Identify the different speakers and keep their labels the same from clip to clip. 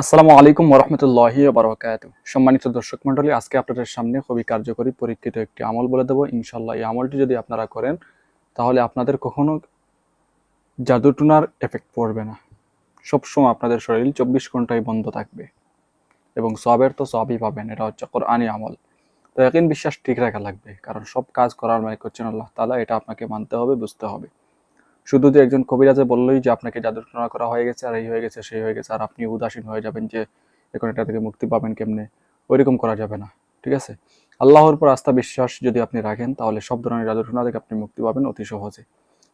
Speaker 1: আসসালামু আলাইকুম ওরহমতুল্লাহি বারকাত সম্মানিত দর্শক মণ্ডলী, আজকে আপনাদের সামনে খুবই কার্যকরী, পরীক্ষিত একটি আমল বলে দেবো। ইনশাল্লাহ এই আমলটি যদি আপনারা করেন, তাহলে আপনাদের কখনো জাদুটুনার এফেক্ট পড়বে না। সবসময় আপনাদের শরীর চব্বিশ ঘন্টায় বন্ধ থাকবে এবং সবের তো সবই পাবেন, এটা হচ্ছে কোরআনি আমল। তো একদিন বিশ্বাস ঠিক রাখা লাগবে, কারণ সব কাজ করার মানে করছেন আল্লাহ তালা এটা আপনাকে মানতে হবে, বুঝতে হবে। শুধু যে একজন কবিরাজে বললোই যে আপনাকে জাদুটনা করা হয়ে গেছে আর এই হয়ে গেছে, সেই হয়ে গেছে, আর আপনি উদাসীন হয়ে যাবেন যে এখন এটা থেকে মুক্তি পাবেন কেমনে? ওইরকম করা যাবে না, ঠিক আছে? আল্লাহর উপর আস্থা বিশ্বাস যদি আপনি রাখেন, তাহলে সব ধরনের জাদুটনা থেকে আপনি মুক্তি পাবেন অতি সহজে।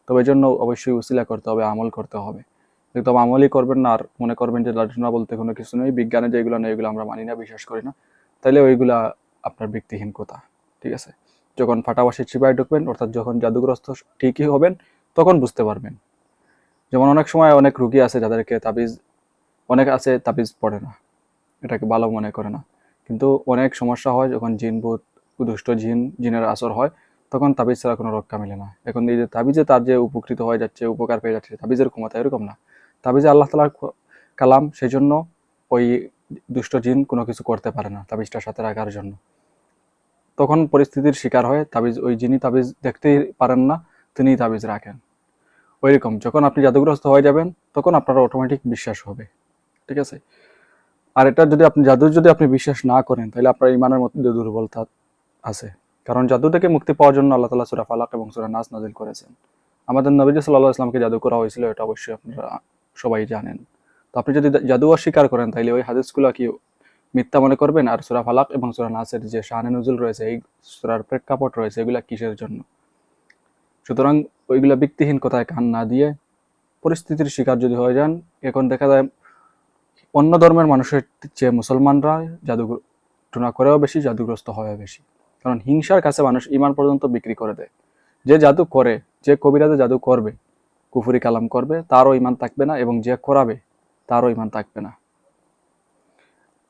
Speaker 1: তবে এই জন্য অবশ্যই উসিলা করতে হবে, আমল করতে হবে। একদম আমলই করবেন না, আর মনে করবেন যে জাদুটনা বলতে কোনো কিছু নেই, বিজ্ঞানে যেগুলো নেই এগুলো আমরা মানি না, বিশ্বাস করি না। তাইলে ওইগুলা আপনার ব্যক্তিহীন কথা, ঠিক আছে? যখন ফাটাবাসি চিপায় ঢুকবেন, অর্থাৎ যখন জাদুগ্রস্ত ঠিকই হবেন তখন বুঝতে পারবেন। যেমন অনেক সময় অনেক রুগী আছে যাদেরকে তাবিজ, অনেক আছে তাবিজ পড়ে না, এটাকে ভালো মনে করে না। কিন্তু অনেক সমস্যা হয় যখন জিন ভূত দুষ্ট জিন, জিনের আসর হয়, তখন তাবিজ ছাড়া কোনো রক্ষা মেলে না। এখন এই যে তাবিজে তার যে উপকৃত হয়ে যাচ্ছে, উপকার পেয়ে যাচ্ছে, তাবিজের ক্ষমতা এরকম না। তাবিজে আল্লাহ তালার কালাম সেই জন্য ওই দুষ্ট জিন কোনো কিছু করতে পারে না তাবিজটার সাথে রাখার জন্য। তখন পরিস্থিতির শিকার হয় তাবিজ, ওই যিনি তাবিজ দেখতেই পারেন না তিনিই তাবিজ রাখেন। ওইরকম, যখন আপনি জাদুগ্রস্ত হয়ে যাবেন, তখন আপনার অটোমেটিক বিশ্বাস হবে। ঠিক আছে? আর এটা যদি আপনি, জাদু যদি আপনি বিশ্বাস না করেন, তাহলে আপনার ইমানের মধ্যে দুর্বলতা আছে। কারণ জাদু থেকে মুক্তি পাওয়ার জন্য আল্লাহ তালা সুরা ফালাক এবং সুরা নাস নাজিল করেছেন। আমাদের নবীজ সাল্লাহ ইসলামকে জাদু করা হয়েছিল, এটা অবশ্যই আপনারা সবাই জানেন। তো আপনি যদি জাদু অস্বীকার করেন, তাহলে ওই হাদিসগুলো কি মিথ্যা মনে করবেন? আর সুরা ফালাক এবং সুরা নাসের যে শাহানে নজুল রয়েছে, এই সুরার প্রেক্ষাপট রয়েছে, এগুলা কিসের জন্য? সুতরাং ওইগুলা ব্যক্তিহীন কথায় কান না দিয়ে পরিস্থিতির শিকার যদি হয়ে যান, এখন দেখা যায় অন্য ধর্মের মানুষের চেয়ে মুসলমানরা জাদু টুনা করেও বেশি, জাদুগ্রস্ত হয় বেশি। কারণ হিংসার কাছে মানুষ ইমান পর্যন্ত বিক্রি করে দেয়। যে জাদু করে, যে কবিরাজে জাদু করবে, কুফুরি কালাম করবে, তারও ইমান থাকবে না এবং যে করাবে তারও ইমান থাকবে না।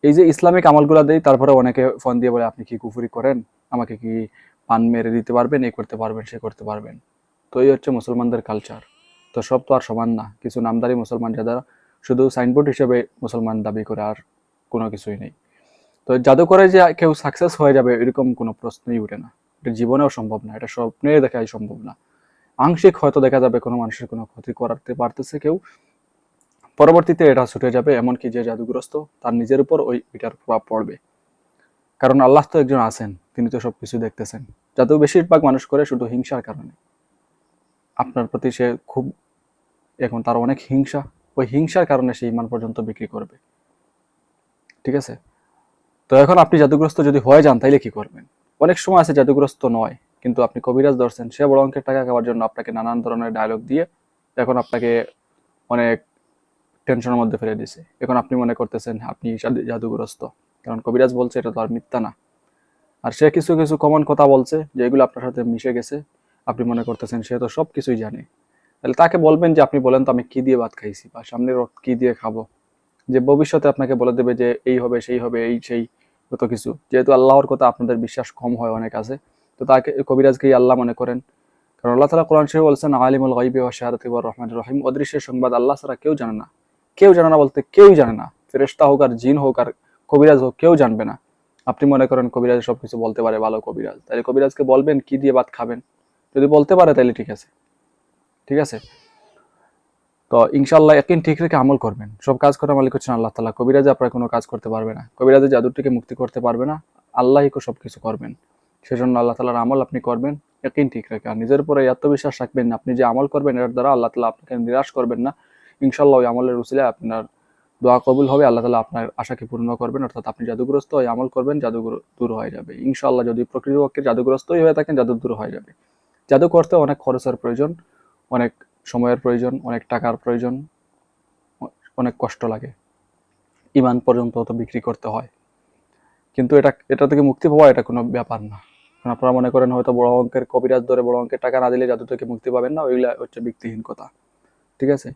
Speaker 1: এই যে ইসলামিক আমলগুলা দেই তারপরে অনেকে ফোন দিয়ে বলে, আপনি কি কুফুরি করেন? আমাকে কি পান মেরে দিতে পারবেন, এ করতে পারবেন, সে করতে পারবেন। তো এই হচ্ছে মুসলমানদের কালচার তো সব তো আর সমান না। কিছু নামদারি মুসলমান যারা, শুধু সাইনবোর্ড হিসেবে মুসলমান দাবি করে আর কোনো কিছুই নেই। তো জাদু করে যে কেউ সাকসেস হয়ে যাবে, এরকম কোনো প্রশ্নই উঠে না। এটা জীবনেও সম্ভব না, এটা স্বপ্নে দেখাই সম্ভব না। আংশিক হয়তো দেখা যাবে কোনো মানুষের কোনো ক্ষতি করাতে পারতেছে কেউ। পরবর্তীতে এটা ছুটে যাবে, এমনকি যে জাদুগ্রস্ত, তার নিজের উপর ওই এটার প্রভাব পড়বে। কারণ আল্লাহ তো একজন আছেন। তিনি তো সব কিছু দেখতেছেন। জাদু বেশিরভাগ মানুষ করে শুধু হিংসার কারণে। আপনার প্রতি সে খুব এখন তার অনেক হিংসা। ওই হিংসার কারণে সে ইমান পর্যন্ত বিক্রি করবে। ঠিক আছে? তো এখন আপনি জাদুগ্রস্ত যদি হয়ে যান, তাইলে কি করবেন? অনেক সময় আছে জাদুগ্রস্ত নয়, কিন্তু আপনি কবিরাজ ধরছেন, সে বড় অঙ্কের টাকা খাওয়ার জন্য আপনাকে নানান ধরনের ডায়লগ দিয়ে এখন আপনাকে অনেক টেনশনের মধ্যে ফেলে দিছে। এখন আপনি মনে করতেছেন, আপনি জাদু- জাদুগ্রস্ত। কারণ কবিরাজ বলছে, এটা তো আর মিথ্যা না। আর সে কিছু কিছু কমন কথা বলছে যেগুলো আপনার সাথে মিশে গেছে, আপনি মনে করতেছেন সে তো সব কিছুই জানে। তাহলে তাকে বলবেন যে আপনি বলেন তো আমি কি দিয়ে ভাত খাইছি বা সামনের কি দিয়ে খাব। যে ভবিষ্যতে আপনাকে বলে দেবে যে এই হবে, সেই হবে, এই, সেই, কত কিছু। যেহেতু আল্লাহর কথা আপনাদের বিশ্বাস কম হয় অনেক আছে, তো তাকে, কবিরাজকেই আল্লাহ মনে করেন। কারণ আল্লাহ তালা কোরআন শরীফ বলছেন, আলিমুল গাইবি ওয়া শাহাদাতি রহমান রহিম। অদৃশ্যের সংবাদ আল্লাহ ছাড়া কেউ জানে না। কেউ জানে না বলতে কেউই জানে না। ফেরেশতা হোক আর জিন হোক আর কবিরাজ হোক, কেউ জানবে না। আপনি মনে করেন কবিরাজ সবকিছু বলতে পারে, ভালো কবিরাজ। তাহলে কবিরাজকে বলবেন, কি দিয়ে ভাত খাবেন? যদি বলতে পারে, তাহলে ঠিক আছে। ঠিক আছে? তো ইনশাল্লাহ একদিন ঠিক রেখে আমল করবেন। সব কাজ করার মালিক হচ্ছেন আল্লাহ তালা কবিরাজে আপনার কোনো কাজ করতে পারবে না। কবিরাজে জাদুর থেকে মুক্তি করতে পারবে না। আল্লাহই সব কিছু করবেন। সেজন্য আল্লাহ তালার আমল আপনি করবেন, একদিন ঠিক রেখে। আর নিজের উপরে আত্মবিশ্বাস রাখবেন আপনি যে আমল করবেন, এর দ্বারা আল্লাহ তালা আপনাকে নিরাশ করবেন না। ইনশাল্লাহ ওই আমলের উচিলে আপনার দোয়া কবুল হবে, আল্লাহ তালা আপনার আশাকে পূর্ণ করবেন। অর্থাৎ আপনি জাদুগ্রস্ত ওই আমল করবেন, জাদু দূর হয়ে যাবে। ইনশাল্লাহ যদি প্রকৃতপক্ষে জাদুগ্রস্তই হয়ে থাকেন, জাদু দূর হয়ে যাবে। জাদু করতে অনেক খরচের প্রয়োজন, অনেক সময়ের প্রয়োজন, অনেক টাকার প্রয়োজন, অনেক কষ্ট লাগে। ইমান পর্যন্ত তো বিক্রি করতে হয়। কিন্তু এটা এটা থেকে মুক্তি পাওয়া এটা কোনো ব্যাপার না। কারণ আপনারা মনে করেন হয়তো বড় অঙ্কের কবিরাজ ধরে বড় অঙ্কের টাকা না দিলে জাদু থেকে মুক্তি পাবেন না, ওইগুলা হচ্ছে ব্যক্তিহীন কথা ঠিক আছে?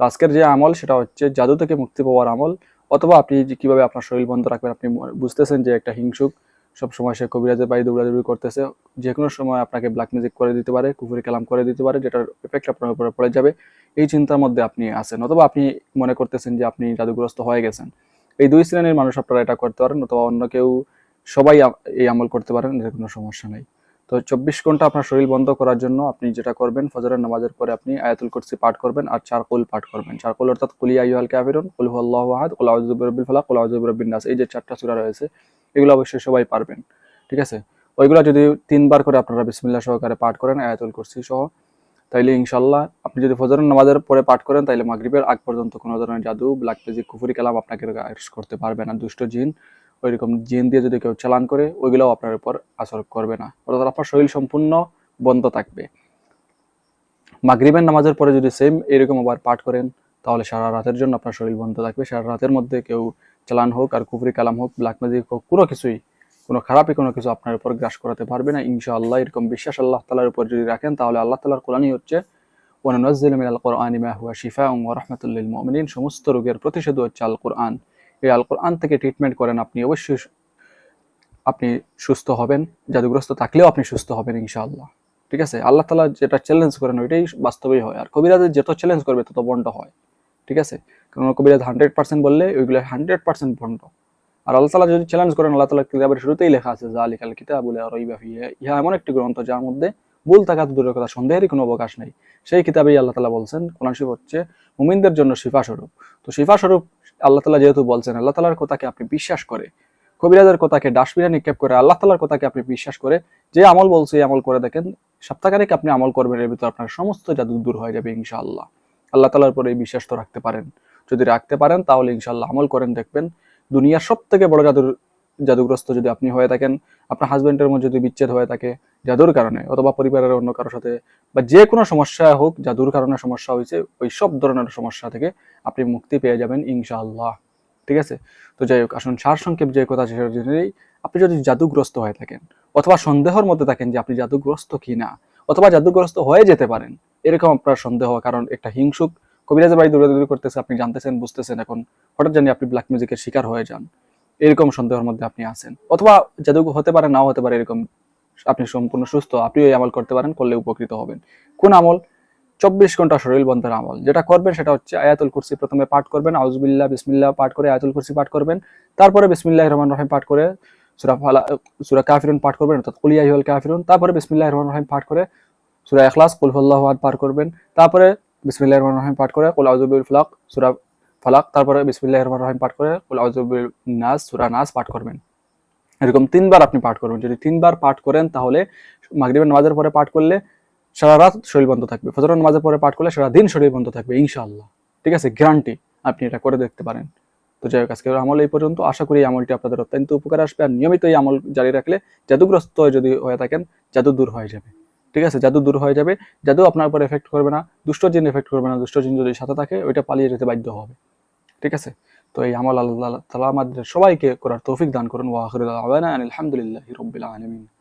Speaker 1: তো আজকের যে আমল, সেটা হচ্ছে জাদু থেকে মুক্তি পাওয়ার আমল। অথবা আপনি কীভাবে আপনার শরীর বন্ধ রাখবেন, আপনি বুঝতেছেন যে একটা হিংসুক সব সময় সে কবিরাজের বাড়ি দৌড়াদৌড়ি করতেছে। যে কোনো সময় আপনাকে ব্ল্যাক মিউজিক করে দিতে পারে, কুফুরি কালাম করে দিতে পারে, যেটার এফেক্ট আপনার উপরে পড়ে যাবে। এই চিন্তার মধ্যে আপনি আছেন। অথবা আপনি মনে করতেছেন যে আপনি জাদুগ্রস্ত হয়ে গেছেন। এই দুই শ্রেণির মানুষ আপনারা এটা করতে পারেন, অথবা অন্য কেউ সবাই এই আমল করতে পারেন এর কোনো সমস্যা নেই। তো চব্বিশ ঘণ্টা আপনার শরীর বন্ধ করার জন্য আপনি যেটা করবেন, ফজরের নামাজের পরে আপনি আয়াতুল কুরসি পাঠ করবেন আর চারকুল পাঠ করবেন। চারকুল অর্থাৎ কুলি আইয়ুহাল কাফিরুন, কুল হুয়াল্লাহু আহাদ, কুল ফালাক, কুল নাস। এই যে চারটা সূরা রয়েছে, এগুলো অবশ্যই সবাই পারবেন, ঠিক আছে? ওইগুলো যদি তিনবার করে আপনারা বিসমিল্লাহ সহকারে পাঠ করেন, আয়াতুল কুরসি সহ, তাইলে ইনশাল্লাহ আপনি যদি ফজরের নামাজের পরে পাঠ করেন, তাইলে মাগরিবের আগ পর্যন্ত কোনো ধরনের জাদু, ব্ল্যাক ম্যাজিক, কুফুরি কালাম আপনাকে করতে পারবে না, দুষ্ট জিন। ওইরকম জিন দিয়ে যদি কেউ চালান করে, ওইগুলোও আপনার উপর আসর করবে না। অর্থাৎ আপনার শরীর সম্পূর্ণ বন্ধ থাকবে। মাগরিবের নামাজের পরে যদি সেম এরকম আবার পাঠ করেন, তাহলে সারা রাতের জন্য আপনার শরীর বন্ধ থাকবে। সারা রাতের মধ্যে কেউ চালান হোক আর কুফরি কালাম হোক, ব্ল্যাক ম্যাজিক হোক, কোনো কিছুই, কোনো খারাপই কোনো কিছু আপনার উপর গ্রাস করাতে পারবে না। ইনশাআল্লাহ এরকম বিশ্বাস আল্লাহ তালার উপর যদি রাখেন, তাহলে আল্লাহ তালার কোরআনই হচ্ছে ওয়ানুনাজ্জিলু মিনাল কোরআনি মা হুয়া শিফাউন ওয়া রাহমাতুল লিল সমস্ত রোগের প্রতিষেধক হচ্ছে আল কোরআন এই আল কোরআন থেকে ট্রিটমেন্ট করেন, আপনি অবশ্যই আপনি সুস্থ হবেন, জাদুগ্রস্ত থাকলেও আপনি সুস্থ হবেন ইনশাআল্লাহ। ঠিক আছে? আল্লাহ তালা যেটা চ্যালেঞ্জ করেন, ওইটাই বাস্তবেই হয়। আর কবিরাজের যত চ্যালেঞ্জ করবে, তত বন্ড হয়। ঠিক আছে? কারণ কবিরাজ হান্ড্রেড পার্সেন্ট বললে, ওইগুলো হান্ড্রেড পার্সেন্ট বন্ড। আর আল্লাহ তালা যদি চ্যালেঞ্জ করেন, আল্লাহ তালা কিতাবের শুরুতেই লেখা আছে যা আলিকাল কিতাব বলে আর ইহা এমন একটি গ্রন্থ, যার মধ্যে ভুল থাকা তো দূরের কথা, সন্দেহেরই কোনো অবকাশ নেই। সেই কিতাবেই আল্লাহ তালা বলছেন, কোরআন শরীফ হচ্ছে মুমিনদের জন্য শিফা স্বরূপ। তো শিফা স্বরূপ আল্লাহ তালা যেহেতু বলছেন, আল্লাহ তালার কথাকে আপনি বিশ্বাস করে, কবিরাজের কথাকে ডাস্টবিনে নিক্ষেপ করে আল্লাহ তালার কথাকে আপনি বিশ্বাস করে যে আমল বলছে, এই আমল করে দেখেন, সপ্তাহখানেক আপনি আমল করবেন, এর ভিতরে আপনার সমস্ত জাদু দূর হয়ে যাবে ইনশাআল্লাহ। আল্লাহ তালার উপরে এই বিশ্বাস তো রাখতে পারেন। যদি রাখতে পারেন, তাহলে ইনশাল্লাহ আমল করেন, দেখবেন দুনিয়ার সব থেকে বড় জাদুর জাদুগ্রস্ত যদি আপনি হয়ে থাকেন, আপনার হাজবেন্ডের মধ্যে যদি বিচ্ছেদ হয়ে থাকে জাদুর কারণে অথবা পরিবারের অন্য কারোর সাথে বা যে কোনো সমস্যা হোক, জাদুর কারণে সমস্যা হয়েছে, ওই সব ধরনের সমস্যা থেকে আপনি মুক্তি পেয়ে যাবেন ইনশাআল্লাহ। ঠিক আছে? তো যাই হোক, আসুন সার সংক্ষেপ যে কথা সেটা জেনেই আপনি যদি জাদুগ্রস্ত হয়ে থাকেন অথবা সন্দেহর মধ্যে থাকেন যে আপনি জাদুগ্রস্ত কি না অথবা জাদুগ্রস্ত হয়ে যেতে পারেন, এরকম আপনার সন্দেহ কারণ একটা হিংসুক কবিরাজের বাড়ি দৌড়াদৌড়ি করতেছে, আপনি জানতেছেন, বুঝতেছেন, এখন হঠাৎ জানি আপনি ব্ল্যাক মিউজিকের শিকার হয়ে যান। এরকম সন্দেহের মধ্যে আপনি আছেন। অথবা জাদু হতে পারে, নাও হতে পারে, এরকম আপনি সম্পূর্ণ সুস্থ, আপনিও এই আমল করতে পারেন, করলে উপকৃত হবেন। কোন আমল? চব্বিশ ঘণ্টা শরীর বন্ধের আমল। যেটা করবেন সেটা হচ্ছে আয়াতুল কুরসি প্রথমে পাঠ করবেন আউজবিল্লাহ বিসমিল্লাহ পাঠ করে আয়াতুল কুরসি পাঠ করবেন। তারপরে বিসমিল্লাহ রহমান রহিম পাঠ করে সুরা ফালা, সুরা কাফিরুন পাঠ করবেন, অর্থাৎ কুলিয়া ইহুল কাফিরুন। তারপরে বিসমিল্লাহ রহমান রহিম পাঠ করে সুরা এখলাস কুল হুল্লাহ আহাদ পাঠ করবেন। তারপরে বিসমিল্লাহ রহমান রহিম পাঠ করে কুল আউজুবিল ফলাক, সুরা ফালাক, তারপরে বিসমিল্লাহ রহমান রহিম পাঠ করে আউজুবিল নাস, সুরা নাস পাঠ করবেন। এরকম তিনবার আপনি পাঠ করবেন। যদি তিনবার পাঠ করেন, তাহলে মাগরিবের নামাজের পরে পাঠ করলে সারা রাত শরীর বন্ধ থাকবে। ফজর নামাজের পরে পাঠ করলে সারা দিন শরীর বন্ধ থাকবে, ইনশাআল্লাহ। ঠিক আছে? গ্যারান্টি আপনি এটা করে দেখতে পারেন। তো যাই হোক, আজকের আমল এই পর্যন্ত। আশা করি আমলটি আপনাদের অত্যন্ত উপকার আসবে। আর নিয়মিত এই আমল জারি রাখলে জাদুগ্রস্ত যদি হয়ে থাকেন, জাদু দূর হয়ে যাবে। ঠিক আছে? জাদু দূর হয়ে যাবে। জাদু আপনার উপর এফেক্ট করবে না। দুষ্ট জিন এফেক্ট করবে না। দুষ্ট জিন যদি সাথে থাকে, ওইটা পালিয়ে যেতে বাধ্য হবে। ঠিক আছে? তো এই আমল আল্লাহ তালা আমাদের সবাইকে করার তৌফিক দান করুন। ওয়াহরুল আলহামদুলিল্লাহ রবিল আলমিন।